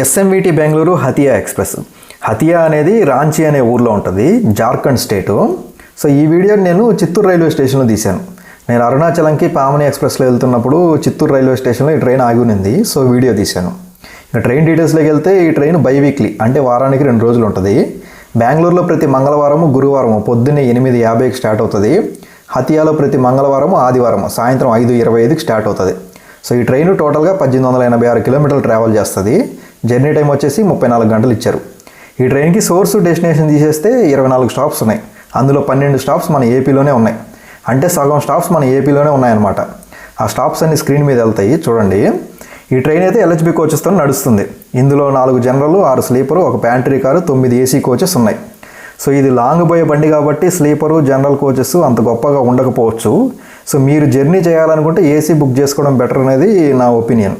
SMVT Bengaluru Hatia express Hatia అనేది రాంచీ అనే ఊర్లో ఉంటుంది జార్ఖండ్ స్టేటు సో ఈ వీడియో నేను చిత్తూరు రైల్వే స్టేషన్లో తీశాను. నేను అరుణాచలంకి పామని ఎక్స్ప్రెస్లో వెళ్తున్నప్పుడు చిత్తూరు రైల్వే స్టేషన్లో ఈ ట్రైన్ ఆగి ఉన్నింది సో వీడియో తీశాను. ఇంకా ట్రైన్ డీటెయిల్స్లోకి వెళ్తే ఈ ట్రైన్ బై వీక్లీ అంటే వారానికి రెండు రోజులు ఉంటుంది. బెంగళూరులో ప్రతి మంగళవారము గురువారము పొద్దున్నే ఎనిమిది యాభైకి స్టార్ట్ అవుతుంది. హతియాలో ప్రతి మంగళవారము ఆదివారం సాయంత్రం ఐదు ఇరవై ఐదుకి స్టార్ట్ అవుతుంది. సో ఈ ట్రైన్ టోటల్గా పద్దెనిమిది వందల ఎనభై ఆరు కిలోమీటర్లు ట్రావెల్ చేస్తుంది. జర్నీ టైం వచ్చేసి ముప్పై నాలుగు గంటలు ఇచ్చారు. ఈ ట్రైన్కి సోర్స్ డెస్టినేషన్ తీసేస్తే ఇరవై నాలుగు స్టాప్స్ ఉన్నాయి. అందులో పన్నెండు స్టాప్స్ మన ఏపీలోనే ఉన్నాయి. అంటే సగం స్టాప్స్ మన ఏపీలోనే ఉన్నాయన్నమాట. ఆ స్టాప్స్ అన్ని స్క్రీన్ మీద వెళ్తాయి. చూడండి. ఈ ట్రైన్ అయితే ఎల్హెచ్బి కోచెస్తో నడుస్తుంది. ఇందులో నాలుగు జనరల్ ఆరు స్లీపరు ఒక ప్యాంట్రీ కారు తొమ్మిది ఏసీ కోచెస్ ఉన్నాయి. సో ఇది లాంగ్ పోయే బండి కాబట్టి స్లీపరు జనరల్ కోచెస్ అంత గొప్పగా ఉండకపోవచ్చు. సో మీరు జర్నీ చేయాలనుకుంటే ఏసీ బుక్ చేసుకోవడం బెటర్ అనేది నా ఒపీనియన్.